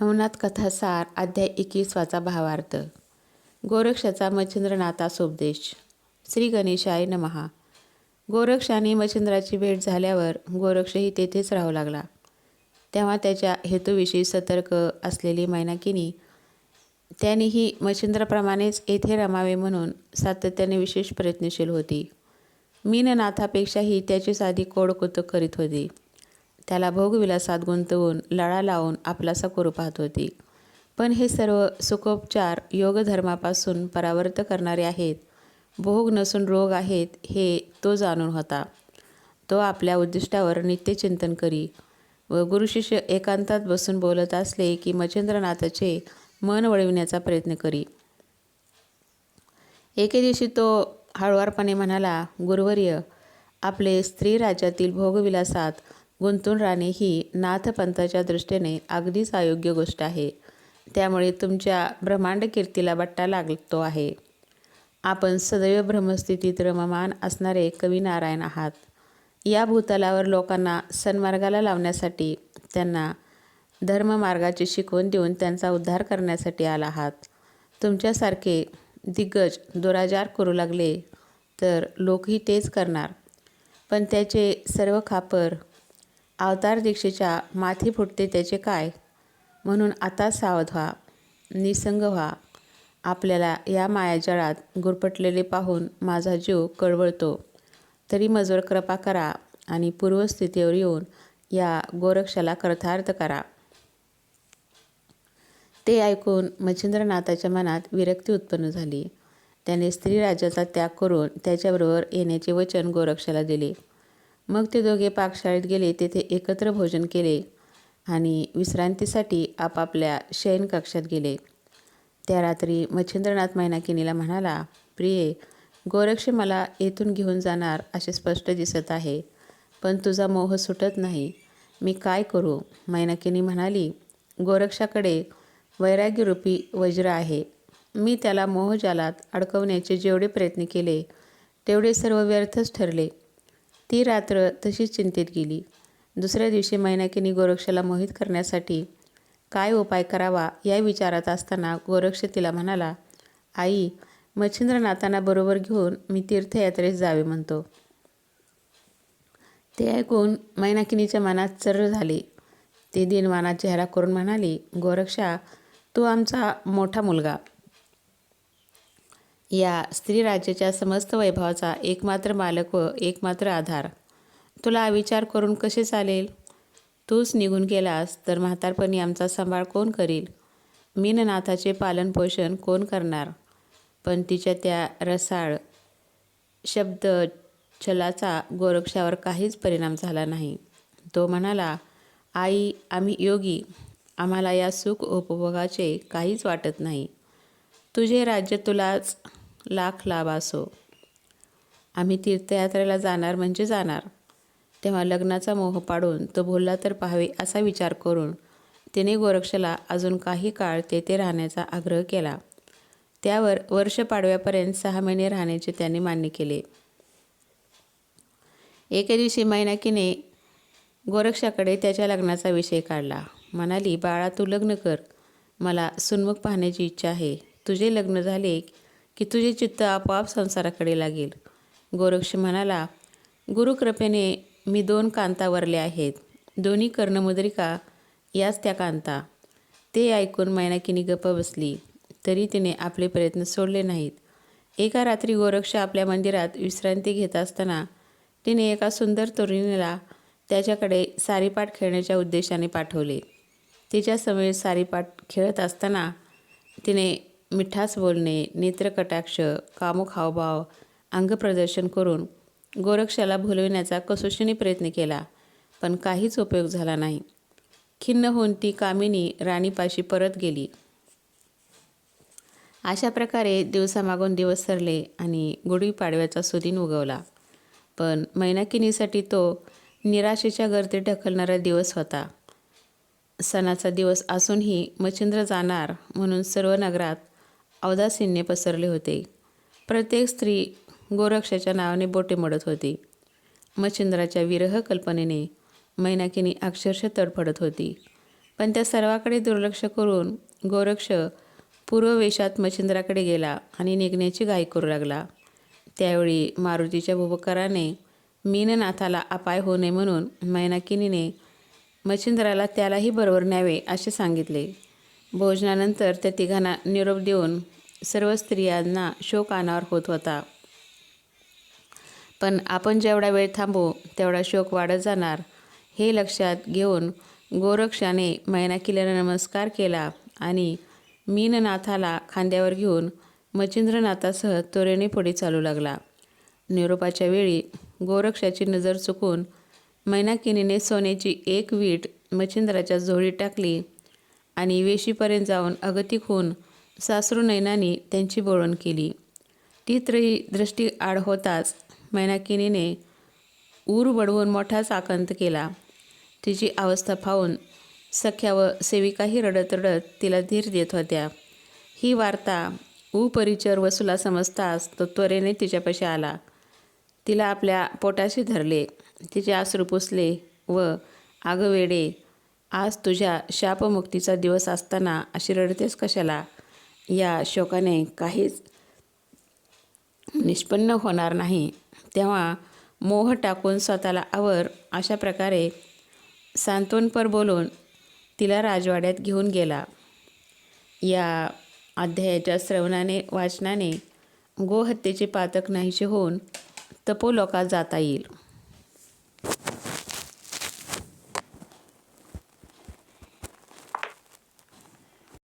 नवनाथ कथासार अध्याय एकवीसवाचा भावार्थ. गोरक्षाचा मच्छिंद्रनाथा सोपदेश. श्री गणेशाय नमहा गोरक्ष आणि मच्छिंद्राची भेट झाल्यावर गोरक्षही तेथेच राहू लागला. तेव्हा त्याच्या हेतूविषयी सतर्क असलेली मैनाकिनी त्यानेही मच्छिंद्राप्रमाणेच येथे रमावे म्हणून सातत्याने विशेष प्रयत्नशील होती. मीननाथापेक्षाही त्याची साधी कोडकुतुक करीत होती. त्याला भोगविलासात गुंतवून लळा लावून आपलासा करू पाहत होती. पण हे सर्व सुखोपचार योगधर्मापासून परावर्त करणारे आहेत. भोग नसून रोग आहेत हे तो जाणून होता. तो आपल्या उद्दिष्टावर नित्यचिंतन करी. व गुरुशिष्य एकांतात बसून बोलत असले की मच्छेंद्रनाथाचे मन वळविण्याचा प्रयत्न करी. एके दिवशी तो हळुवारपणे म्हणाला गुरुवर्य आपले स्त्री राज्यातील भोगविलासात गुंतून राहणे ही नाथपंथाच्या दृष्टीने अगदीच अयोग्य गोष्ट आहे. त्यामुळे तुमच्या ब्रह्मांड कीर्तीला बट्टा लागतो आहे. आपण सदैव ब्रह्मस्थितीत रममान असणारे कवी नारायण आहात. या भूतलावर लोकांना सन्मार्गाला लावण्यासाठी त्यांना धर्ममार्गाची शिकवण देऊन त्यांचा उद्धार करण्यासाठी आला आहात. तुमच्यासारखे दिग्गज दुराचार करू लागले तर लोकही तेच करणार. पण त्याचे सर्व खापर अवतार दीक्षेच्या माथी फुटते त्याचे काय? म्हणून आता सावध व्हा निसंग व्हा. आपल्याला या मायाजाळात गुरपटलेले पाहून माझा जीव कळवळतो. तरी मजवर कृपा करा आणि पूर्वस्थितीवर येऊन या गोरक्षाला कर्थार्थ करा. ते ऐकून मच्छिंद्रनाथाच्या मनात विरक्ती उत्पन्न झाली. त्याने स्त्री राज्याचा त्याग करून त्याच्याबरोबर येण्याचे वचन गोरक्षाला दिले. मग ते दोघे पाकशाळेत गेले तेथे एकत्र भोजन केले आणि विश्रांतीसाठी आपापल्या शयनकक्षात गेले. त्या रात्री मच्छिंद्रनाथ मैनाकिनीला म्हणाला प्रिये गोरक्ष मला येथून घेऊन जाणार असे स्पष्ट दिसत आहे पण तुझा मोह सुटत नाही. मी काय करू? मैनाकिनी म्हणाली गोरक्षाकडे वैराग्यरूपी वज्र आहे. मी त्याला मोहजालात अडकवण्याचे जेवढे प्रयत्न केले तेवढे सर्व व्यर्थच ठरले. ती रात्र तशीच चिंतेत गेली. दुसऱ्या दिवशी मैनाकिनी गोरक्षाला मोहित करण्यासाठी काय उपाय करावा या विचारात असताना गोरक्ष तिला म्हणाला आई मच्छिंद्रनाथांना बरोबर घेऊन मी तीर्थयात्रेस जावे म्हणतो. ते ऐकून मैनाकिनीच्या मनात चर्र झाले. ती दिनवाना चेहरा करून म्हणाली गोरक्षा तू आमचा मोठा मुलगा. या स्त्री राज्याच्या समस्त वैभवाचा एकमात्र मालक व एकमात्र आधार. तुला विचार करून कसे चालेल? तूच निघून गेलास तर म्हातारपणी आमचा सांभाळ कोण करील? मीननाथाचे पालनपोषण कोण करणार? पण तिच्या त्या रसाळ शब्द छलाचा गोरक्षावर काहीच परिणाम झाला नाही. तो म्हणाला आई आम्ही योगी. आम्हाला या सुख उपभोगाचे काहीच वाटत नाही. तुझे राज्य तुलाच लाख लाभ असो. आम्ही तीर्थयात्रेला जाणार म्हणजे जाणार. तेव्हा लग्नाचा मोह पाडून तो बोलला तर पाहावे असा विचार करून तिने गोरक्षला अजून काही काळ तेथे राहण्याचा आग्रह केला. त्यावर वर्ष पाडव्यापर्यंत सहा महिने राहण्याचे त्याने मान्य केले. एके दिवशी मैनाकीने गोरक्षाकडे त्याच्या लग्नाचा विषय काढला. म्हणाली बाळा तू लग्न कर. मला सुन्मुख पाहण्याची इच्छा आहे. तुझे लग्न झाले की तुझे चित्त आपोआप संसाराकडे लागेल. गोरक्ष म्हणाला गुरुकृपेने मी दोन कांता वरले आहेत. दोन्ही कर्णमुद्रिका याच त्या कांता. ते ऐकून मैनाकिनी गप्प बसली. तरी तिने आपले प्रयत्न सोडले नाहीत. एका रात्री गोरक्ष आपल्या मंदिरात विश्रांती घेत असताना तिने एका सुंदर तरुणीला त्याच्याकडे सारीपाठ खेळण्याच्या उद्देशाने पाठवले. तिच्यासमोर सारीपाठ खेळत असताना तिने मिठास बोलणे नेत्रकटाक्ष कामुक हावभाव अंगप्रदर्शन करून गोरक्षाला भुलविण्याचा कसोशीने प्रयत्न केला पण काहीच उपयोग झाला नाही. खिन्न होऊन ती कामिनी राणीपाशी परत गेली. अशा प्रकारे दिवसामागून दिवस सरले आणि गुढीपाडव्याचा सुदीन उगवला. पण मैनाकिनीसाठी तो निराशेच्या गर्दीत ढकलणारा दिवस होता. सणाचा दिवस असूनही मच्छिंद्र जाणार म्हणून सर्व नगरात अवदासीन्य पसरले होते. प्रत्येक स्त्री गोरक्षाच्या नावाने बोटे मडत होती. मच्छिंद्राच्या विरह कल्पनेने मैनाकिनी अक्षरशः तडफडत होती. पण त्या सर्वाकडे दुर्लक्ष करून गोरक्ष पूर्ववेशात मच्छिंद्राकडे गेला आणि निघण्याची घाई करू लागला. त्यावेळी मारुतीच्या बुबकराने मीननाथाला अपाय होऊ नये म्हणून मैनाकिनीने मच्छिंद्राला त्यालाही बरोबर न्यावे असे सांगितले. भोजनानंतर त्या तिघांना निरोप देऊन सर्व स्त्रियांना शोक अनावर होत होता. पण आपण जेवढा वेळ थांबू तेवढा शोक वाढत जाणार हे लक्षात घेऊन गोरक्षाने मैनाकिल्याला नमस्कार केला आणि मीननाथाला खांद्यावर घेऊन मच्छिंद्रनाथासह तोरेने पुढे चालू लागला. निरोपाच्या वेळी गोरक्षाची नजर चुकून मैनाकिनीने सोन्याची एक वीट मच्छिंद्राच्या झोळीत टाकली. आणि वेशीपर्यंत जाऊन अगतिक होऊन सासरू नयनाने त्यांची बोळवण केली. ती त्रयी दृष्टी आड होताच मैनाकिनीने ऊर बडवून मोठाच आकंत केला. तिची अवस्था पाहून सख्या व सेविकाही रडत रडत तिला धीर देत होत्या. ही वार्ता उपरिचर वसुला समजताच तो त्वरेने तिच्यापाशी आला. तिला आपल्या पोटाशी धरले. तिचे आसरू पुसले व आगवेडे वेडे आज तुझ्या शापमुक्तीचा दिवस असताना अशी रडतेस कशाला? या शोकाने काहीच निष्पन्न होणार नाही. तेव्हा मोह टाकून स्वतःला आवर अशा प्रकारे सांत्वनपर बोलून तिला राजवाड्यात घेऊन गेला. या अध्यायाच्या श्रवणाने वाचनाने गोहत्येचे पातक नाहीसे होऊन तपोलोकात जाता येईल.